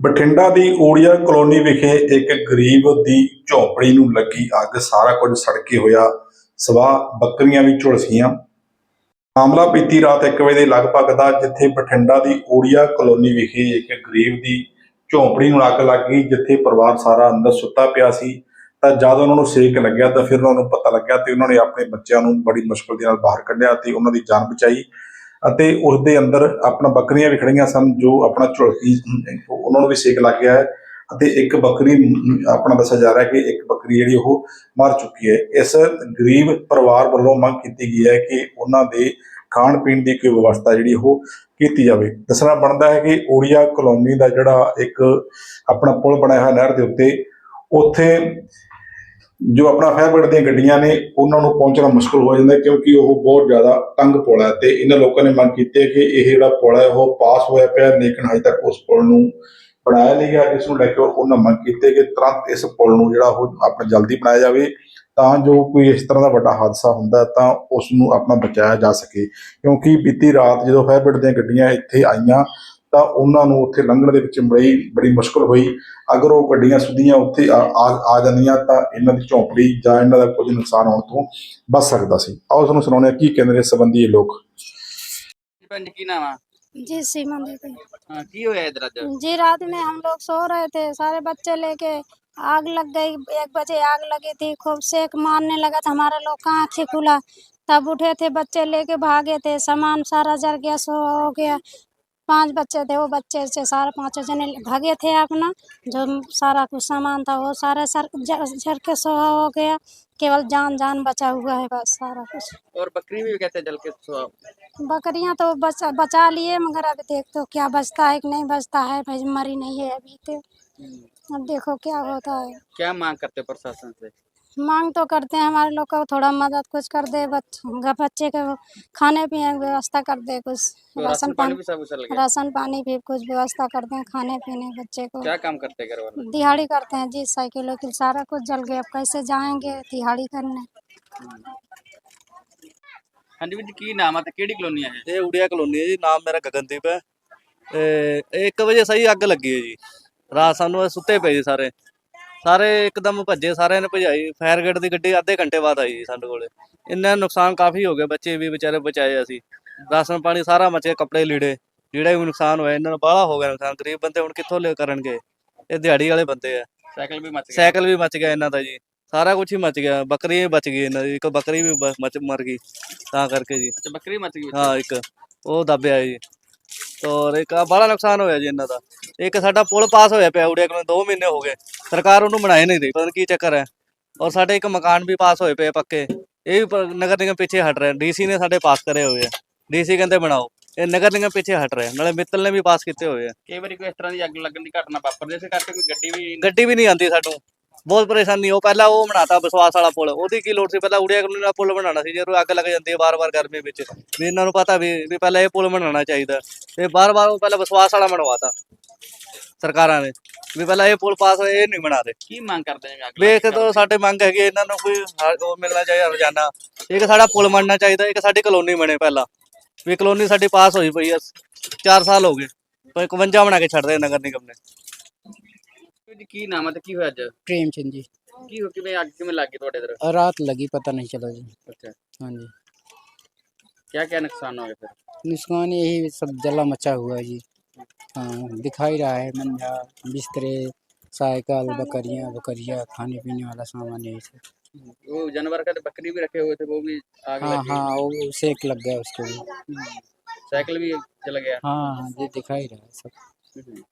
ਬਠਿੰਡਾ ਦੀ ਓੜੀਆ colony ਵਿਖੇ ਇੱਕ ਗਰੀਬ ਦੀ ਝੌਂਪੜੀ ਨੂੰ ਲੱਗੀ ਅੱਗ। ਸਾਰਾ ਕੁਝ ਸੜਕੇ ਹੋਇਆ। ਸਵਾ ਬੱਕਰੀਆਂ ਵੀ ਝੁਲਸੀਆਂ। ਮਾਮਲਾ ਬੀਤੀ ਰਾਤ 1 ਵਜੇ ਦੇ ਲਗਭਗ ਦਾ, ਜਿੱਥੇ ਬਠਿੰਡਾ ਦੀ ਓੜੀਆ ਕਲੋਨੀ ਵਿਖੇ ਇੱਕ ਗਰੀਬ ਦੀ ਝੌਂਪੜੀ ਨੂੰ ਅੱਗ ਲੱਗ ਗਈ, ਜਿੱਥੇ ਪਰਿਵਾਰ ਸਾਰਾ ਅੰਦਰ ਸੁੱਤਾ ਪਿਆ ਸੀ। ਤਾਂ ਜਦ ਉਹਨਾਂ ਨੂੰ ਸੇਕ ਲੱਗਿਆ, ਤਾਂ ਫਿਰ ਉਹਨਾਂ ਨੂੰ ਪਤਾ ਲੱਗਿਆ ਤੇ ਉਹਨਾਂ ਨੇ ਆਪਣੇ ਬੱਚਿਆਂ ਨੂੰ ਬੜੀ ਮੁਸ਼ਕਲ ਦੇ ਨਾਲ ਬਾਹਰ ਕੱਢਿਆ ਤੇ ਉਹਨਾਂ ਦੀ ਜਾਨ ਬਚਾਈ। ਅਤੇ ਉਸ ਦੇ ਅੰਦਰ ਆਪਣਾ ਬੱਕਰੀਆਂ ਵੀ ਖੜੀਆਂ ਸਨ, ਜੋ ਆਪਣਾ ਝੁਲਸੀ ਉਹਨਾਂ ਨੂੰ ਵੀ ਸੇਕ ਲੱਗ ਗਿਆ ਹੈ ਅਤੇ ਇੱਕ ਬੱਕਰੀ ਆਪਣਾ ਦੱਸਿਆ ਜਾ ਰਿਹਾ ਕਿ ਇੱਕ ਬੱਕਰੀ ਜਿਹੜੀ ਉਹ ਮਰ ਚੁੱਕੀ ਹੈ। ਇਸ ਗਰੀਬ ਪਰਿਵਾਰ ਵੱਲੋਂ ਮੰਗ ਕੀਤੀ ਗਈ ਹੈ ਕਿ ਉਹਨਾਂ ਦੇ ਖਾਣ ਪੀਣ ਦੀ ਕੋਈ ਵਿਵਸਥਾ ਜਿਹੜੀ ਉਹ ਕੀਤੀ ਜਾਵੇ। ਦੱਸਣਾ ਬਣਦਾ ਹੈ ਕਿ ਓੜੀਆ ਕਲੋਨੀ ਦਾ ਜਿਹੜਾ ਇੱਕ ਆਪਣਾ ਪੁਲ ਬਣਾਇਆ ਹੋਇਆ ਨਹਿਰ ਦੇ ਉੱਤੇ, ਉੱਥੇ ਜੋ ਆਪਣਾ ਫਾਇਰ ਦੀਆਂ ਗੱਡੀਆਂ ਨੇ, ਉਹਨਾਂ ਨੂੰ ਪਹੁੰਚਣਾ ਮੁਸ਼ਕਲ ਹੋ ਜਾਂਦਾ ਕਿਉਂਕਿ ਉਹ ਬਹੁਤ ਜ਼ਿਆਦਾ ਤੰਗ ਪੁਲ ਹੈ ਤੇ ਇਹਨਾਂ ਲੋਕਾਂ ਨੇ ਮੰਗ ਕੀਤੀ ਹੈ ਕਿ ਇਹ ਜਿਹੜਾ ਪੁਲ ਹੈ, ਉਹ ਪਾਸ ਹੋਇਆ ਪਿਆ ਲੇਕਿਨ ਹਜੇ ਤੱਕ ਉਸ ਪੁਲ ਨੂੰ ਬਣਾਇਆ ਨਹੀਂ ਗਿਆ। ਜਿਸ ਨੂੰ ਲੈ ਕੇ ਉਹਨਾਂ ਮੰਗ ਕੀਤੀ ਕਿ ਤੁਰੰਤ ਇਸ ਪੁਲ ਨੂੰ ਜਿਹੜਾ ਉਹ ਆਪਣਾ ਜਲਦੀ ਬਣਾਇਆ ਜਾਵੇ, ਤਾਂ ਜੋ ਕੋਈ ਇਸ ਤਰ੍ਹਾਂ ਦਾ ਵੱਡਾ ਹਾਦਸਾ ਹੁੰਦਾ ਤਾਂ ਉਸ ਨੂੰ ਆਪਣਾ ਬਚਾਇਆ ਜਾ ਸਕੇ। ਕਿਉਂਕਿ ਬੀਤੀ ਰਾਤ ਜਦੋਂ ਫਾਇਰ ਦੀਆਂ ਗੱਡੀਆਂ ਇੱਥੇ ਆਈਆਂ ਤਾਂ ਉਹਨਾਂ ਨੂੰ ਉੱਥੇ ਲੰਘਣ ਦੇ ਵਿੱਚ ਬੜੀ ਬੜੀ ਮੁਸ਼ਕਲ ਹੋਈ ਅਗਰ ਉਹ ਗੱਡੀਆਂ ਸਿੱਧੀਆਂ ਉੱਥੇ ਆ ਆ- ਆ ਜਾਂਦੀਆਂ ਤਾਂ ਇਹਨਾਂ ਦੀ ਝੌਂਪੜੀ ਜਾਂ ਇਹਨਾਂ ਦਾ ਕੁਝ ਨੁਕਸਾਨ ਹੋਣ ਤੋਂ ਬਚ ਸਕਦਾ ਸੀ ਆਓ ਤੁਹਾਨੂੰ ਸੁਣਾਉਂਦੇ ਹਾਂ ਕੀ ਕਹਿੰਦੇ ਨੇ ਇਸ ਸੰਬੰਧੀ ਇਹ ਲੋਕ ਜੀ ਭੈਣ ਜੀ ਕੀ ਨਾਮ ਆ जी सीमा देवी ਹਾਂ ਕੀ ਹੋਇਆ ਇਧਰ ਅੱਜ जी रात में हम लोग सो रहे थे सारे बच्चे लेके आग लग गई एक बजे आग लगी थी खूब सेक मारने लगा था हमारा लोग का आँखें खुला तब उठे थे बच्चे लेके भागे थे सामान सारा जल गया सो हो गया पाँच बच्चे थे वो बच्चे से सारे पाँचों जने भागे थे अपना। जो सारा कुछ सामान था वो सारा सर झर के सो हो गया। केवल जान जान बचा हुआ है बस सारा कुछ। और बकरी भी कहते जल के सो- बकरियाँ तो बचा बचा लिए मगर अभी देख तो क्या बचता है कि नहीं बचता है भाई मरी नहीं है अभी तो। अब देखो क्या होता है। क्या मांग करते प्रशासन से? मांग तो करते हैं हमारे लोग को थोड़ा मदद कुछ कर दे बच्चे के खाने पीने की व्यवस्था कर दे कुछ तो राशन पानी राशन पानी भी कुछ व्यवस्था कर दे खाने पीने बच्चे को। क्या काम करते हैं दिहाड़ी करते हैं जी साइकिल वाइकिल सारा कुछ जल गया अब कैसे जाएँगे दिहाड़ी करने? हाँ जी की नाम है? तो केड़ी कॉलोनी है ये? उड़िया कॉलोनी है जी नाम मेरा गगनदीप है। एक बजे सही अग लगी है जी। रात सानू सुते पे जी सारे। ਸਾਰੇ ਇੱਕਦਮ ਭੱਜੇ ਸਾਰਿਆਂ ਨੇ ਭਜਾਈ। ਫਾਇਰ ਗੇਟ ਦੀ ਗੱਡੀ ਅੱਧੇ ਘੰਟੇ ਬਾਅਦ ਆਈ ਜੀ ਸਾਡੇ ਕੋਲੇ। ਇੰਨਾ ਨੁਕਸਾਨ ਕਾਫੀ ਹੋ ਗਿਆ ਬੱਚੇ ਵੀ ਵਿਚਾਰੇ ਬਚਾਏ ਅਸੀਂ। ਰਾਸ਼ਨ ਪਾਣੀ ਸਾਰਾ ਮਚੇ ਕੱਪੜੇ ਲੀੜੇ। ਜਿਹੜਾ ਵੀ ਨੁਕਸਾਨ ਹੋਇਆ ਇਹਨਾਂ ਨੂੰ ਬਾਹਲਾ ਹੋ ਗਿਆ ਨੁਕਸਾਨ। ਗਰੀਬ ਬੰਦੇ ਹੁਣ ਕਿੱਥੋਂ ਲੈ ਕਰਨਗੇ? ਇਹ ਦਿਹਾੜੀ ਵਾਲੇ ਬੰਦੇ ਆ। ਸਾਈਕਲ ਵੀ ਮੱਚ ਗਿਆ। ਸਾਈਕਲ ਵੀ ਮਚ ਗਿਆ ਇਹਨਾਂ ਦਾ ਜੀ। ਸਾਰਾ ਕੁਝ ਹੀ ਮਚ ਗਿਆ। ਬੱਕਰੀਆਂ ਵੀ ਬਚ ਗਈ ਇਹਨਾਂ ਦੀ। ਇੱਕ ਬੱਕਰੀ ਵੀ ਬ- ਮਚ ਮਰ ਗਈ। ਤਾਂ ਕਰਕੇ ਜੀ। ਅੱਛਾ ਬੱਕਰੀ ਮੱਚ ਗਈ। ਹਾਂ ਇੱਕ। ਉਹ ਦੱਬਿਆ ਜੀ। ਔਰ ਇੱਕ ਆਹ ਬੜਾ ਨੁਕਸਾਨ ਹੋਇਆ ਜੀ ਇਹਨਾਂ ਦਾ। ਇੱਕ ਸਾਡਾ ਪੁਲ ਪਾਸ ਹੋਇਆ ਪਿਆ ਉੜਿਆ ਕੋਲ 2 ਮਹੀਨੇ ਹੋ ਗਏ। ਸਰਕਾਰ ਉਹਨੂੰ ਬਣਾਏ ਨਹੀਂ ਰਹੀ ਪਤਾ ਨੀ ਕੀ ਚੱਕਰ ਹੈ। ਔਰ ਸਾਡੇ ਇੱਕ ਮਕਾਨ ਵੀ ਪਾਸ ਹੋਏ ਪਏ ਪੱਕੇ। ਇਹ ਵੀ ਪ- ਨਗਰ ਨਿਗਮ ਪਿੱਛੇ ਹਟ ਰਿਹਾ। ਡੀਸੀ ਨੇ ਸਾਡੇ ਪਾਸ ਕਰੇ ਹੋਏ ਆ। ਡੀਸੀ ਕਹਿੰਦੇ ਬਣਾਓ। ਇਹ ਨਗਰ ਨਿਗਮ ਪਿੱਛੇ ਹਟ ਰਿਹਾ। ਨਾਲੇ ਮਿੱਤਲ ਨੇ ਵੀ ਪਾਸ ਕੀਤੇ ਹੋਏ ਆ। ਕਈ ਵਾਰੀ ਕੋਈ ਇਸ ਤਰ੍ਹਾਂ ਦੀ ਅੱਗ ਲੱਗਣ ਦੀ ਘਟਨਾ ਵਾਪਰਦੀ ਇਸੇ ਕਰਕੇ ਕੋਈ ਗੱਡੀ ਵੀ ਗੱਡੀ ਵੀ ਨਹੀਂ ਆਉਂਦੀ ਸਾਨੂੰ। ਬਹੁਤ ਪਰੇਸ਼ਾਨੀ। ਉਹ ਪਹਿਲਾਂ ਉਹ ਬਣਾਤਾ ਵਿਸ਼ਵਾਸ ਵਾਲਾ ਪੁਲ। ਉਹਦੀ ਕੀ ਲੋੜ ਸੀ? ਪਹਿਲਾਂ ਉੜਿਆ ਕੋਲ ਦਾ ਪੁਲ ਬਣਾਉਣਾ ਸੀ। ਜਦੋਂ ਅੱਗ ਲੱਗ ਜਾਂਦੀ ਹੈ ਵਾਰ-ਵਾਰ ਗਰਮੀ ਵਿੱਚ। ਵੀ ਇਹਨਾਂ ਨੂੰ ਪਤਾ ਵੀ ਵੀ ਪਹਿਲਾਂ ਇਹ ਪੁਲ ਬਣਾਉਣਾ ਚਾਹੀਦਾ। ਤੇ ਬਾਰ-ਬਾਰ ਉਹ ਪਹਿਲਾਂ ਵਿਸ਼ਵਾਸ ਵਾਲਾ ਬਣਵਾਤਾ। ਸਰਕਾਰਾਂ ਨੇ ਵੀ ਪਹਿਲਾਂ ਇਹ ਪੁਲ ਪਾਸ ਹੋਏ ਇਹ ਨਹੀਂ ਬਣਾ ਰਹੇ ਕੀ ਮੰਗ ਕਰਦੇ ਨੇ ਅੱਗ ਵੇਖ ਤੋਂ ਸਾਡੇ ਮੰਗ ਹੈਗੀ ਹੈ, ਇਹਨਾਂ ਨੂੰ ਕੋਈ ਹ- ਉਹ ਮਿਲਣਾ ਚਾਹੀਦਾ ਰੋਜ਼ਾਨਾ ਇੱਕ ਸਾਡਾ ਪੁਲ ਬਣਨਾ ਚਾਹੀਦਾ ਇੱਕ ਸਾਡੀ ਕਲੋਨੀ ਬਣੇ ਪਹਿਲਾਂ ਵੀ ਕਲੋਨੀ ਸਾਡੀ ਪਾਸ ਹੋਈ ਪਈ ਆ 4 ਸਾਲ ਹੋ ਗਏ ਪਰ 51 ਬਣਾ ਕੇ ਛੱਡ ਦੇ ਨਗਰ ਨਿਗਮ ਨੇ ਵੀਰ ਜੀ ਕੀ ਨਾਮ ਆ ਤੇ ਕੀ ਹੋਇਆ ਅੱਜ प्रेमचंद जी ਕੀ ਹੋ ਕਿਵੇਂ ਅੱਗ ਕਿਵੇਂ ਲੱਗ ਗਈ ਤੁਹਾਡੇ ਇਧਰ और रात लगी पता नहीं चला जी ਅੱਛਾ हाँ जी क्या क्या नुकसान हो गया फिर नुकसान यही सब जला मचा हुआ है जी हाँ दिखाई रहा है मंजा बिस्तरे साइकिल बकरियाँ बकरियाँ खाने पीने वाला सामान यही सब। वो जानवर का तो बकरी भी रखे हुए थे वो भी आग हाँ लग हाँ वो सेक लग गया उसको भी साइकिल भी चला गया। हाँ हाँ ये दिखाई रहा है सब। हम्म।